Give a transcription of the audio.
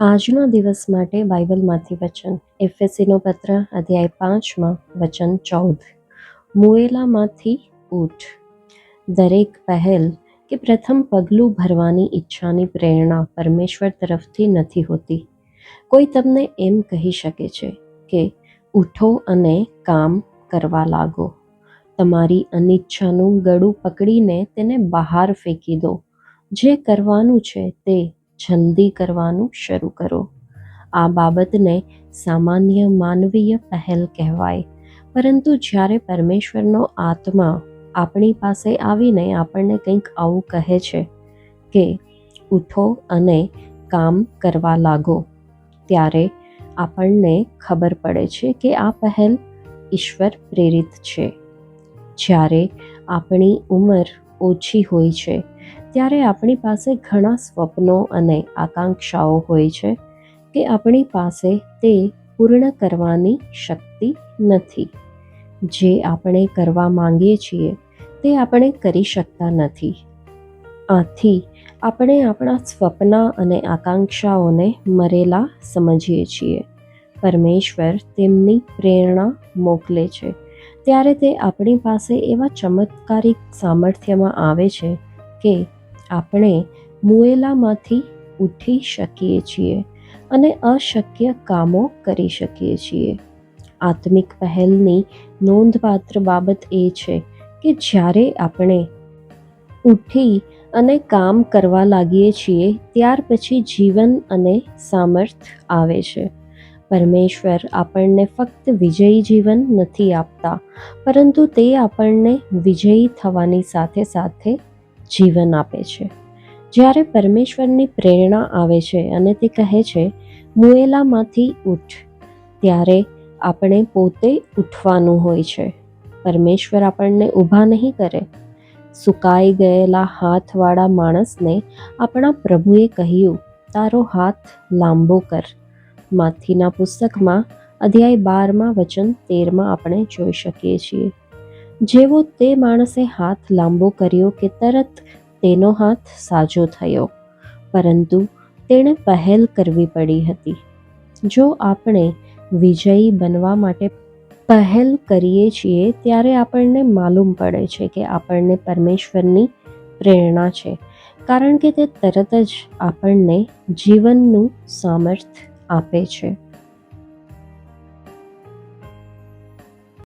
આજના દિવસ માટે બાઇબલમાંથી વચન. એફએસીનો પત્ર, અધ્યાય પાંચમાં વચન ચૌદ. મુએલામાંથી ઊઠ દરેક પહેલ કે પ્રથમ પગલું ભરવાની ઈચ્છાની પ્રેરણા પરમેશ્વર તરફથી નથી હોતી. કોઈ તમને એમ કહી શકે છે કે, ઉઠો અને કામ કરવા લાગો. તમારી અનિચ્છાનું ગળું પકડીને તેને બહાર ફેંકી દો. જે કરવાનું છે તે જલ્દી કરવાનું શરૂ કરો. આ બાબતને સામાન્ય માનવીય પહેલ કહેવાય. પરંતુ જ્યારે પરમેશ્વરનો આત્મા આપણી પાસે આવીને આપણને કંઈક આવું કહે છે કે, ઉઠો અને કામ કરવા લાગો, ત્યારે આપણને ખબર પડે છે કે આ પહેલ ઈશ્વર પ્રેરિત છે. જ્યારે આપણી ઉંમર ઓછી હોય છે ત્યારે આપણી પાસે ઘણા સ્વપ્નો અને આકાંક્ષાઓ હોય છે કે આપણી પાસે તે પૂર્ણ કરવાની શક્તિ નથી. જે આપણે કરવા માંગીએ છીએ, તે આપણે કરી શકતા નથી. આથી આપણે આપણા સ્વપ્ન અને આકાંક્ષાઓને મરેલા સમજીએ છીએ. પરમેશ્વર તેમની પ્રેરણા મોકલે છે. ત્યારે તે આપણી પાસે એવા ચમત્કારિક સામર્થ્યમાં આવે છે કે આપણે મુએલામાંથી ઉઠી શકીએ છીએ અને અશક્ય કામો કરી શકીએ છીએ. આત્મિક પહેલની નોંધપાત્ર બાબત એ છે કે જ્યારે આપણે ઉઠી અને કામ કરવા લાગીએ છીએ, ત્યાર પછી જીવન અને સામર્થ આવે છે. પરમેશ્વર આપણને ફક્ત વિજયી જીવન નથી આપતા, પરંતુ તે આપણને વિજયી થવાની સાથે સાથે જીવન આપે છે. જ્યારે પરમેશ્વરની પ્રેરણા આવે છે અને તે કહે છે, મુએલામાંથી ઉઠ. ત્યારે આપણે પોતે ઉઠવાનું હોય છે. પરમેશ્વર આપણને ઊભા નહીં કરે. સુકાઈ ગયેલા હાથવાળા માણસને આપણા પ્રભુએ કહ્યું, તારો હાથ લાંબો કર. માથીના પુસ્તકમાં અધ્યાય બારમાં વચન તેરમાં આપણે જોઈ શકીએ છીએ. જેવો તે માણસે હાથ લાંબો કર્યો કે તરત તેનો હાથ સાજો થયો. પરંતુ તેણે પહેલ કરવી પડી હતી. જો આપણે વિજયી બનવા માટે પહેલ કરીએ છીએ, ત્યારે આપણને માલુમ પડે છે કે આપણને પરમેશ્વરની પ્રેરણા છે. કારણ કે તે તરત જ આપણને જીવનનું સામર્થ આપે છે.